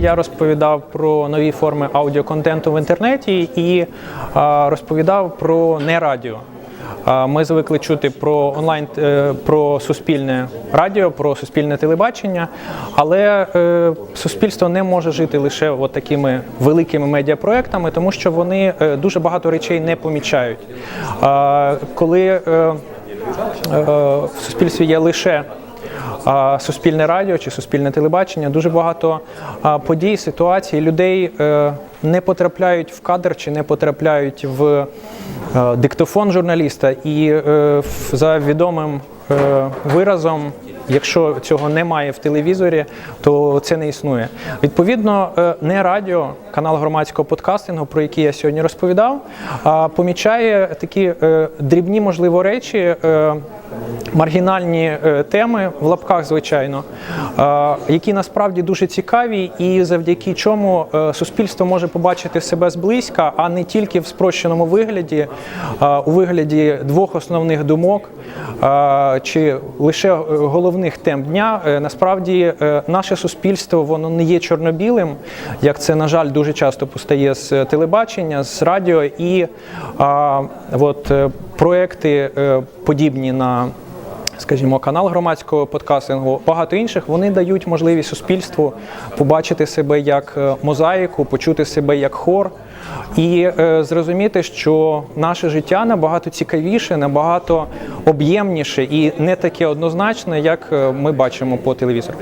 Я розповідав про нові форми аудіоконтенту в інтернеті і розповідав про не радіо. Ми звикли чути про онлайн е, про суспільне радіо, про суспільне телебачення, але е, суспільство не може жити лише от такими великими медіапроектами, тому що вони е, дуже багато речей не помічають. Коли в суспільстві є лише суспільне радіо чи суспільне телебачення, дуже багато подій, ситуацій, людей е, не потрапляють в кадр чи не потрапляють в е, диктофон журналіста. І е, за відомим виразом, якщо цього немає в телевізорі, то це не існує. Відповідно, не радіо, канал громадського подкастингу, про який я сьогодні розповідав, помічає такі дрібні, можливо, речі. Маргінальні е, теми в лапках, звичайно, які насправді дуже цікаві, і завдяки чому е, суспільство може побачити себе зблизька, а не тільки в спрощеному вигляді, у вигляді двох основних думок чи лише е, головних тем дня. Насправді, наше суспільство воно не є чорно-білим, як це на жаль дуже часто постає з телебачення, з радіо, і от проекти подібні на скажімо, канал громадського подкастингу, багато інших, вони дають можливість суспільству побачити себе як е, мозаїку, почути себе як хор. І е, зрозуміти, що наше життя набагато цікавіше, набагато об'ємніше і не таке однозначне, як е, ми бачимо по телевізору.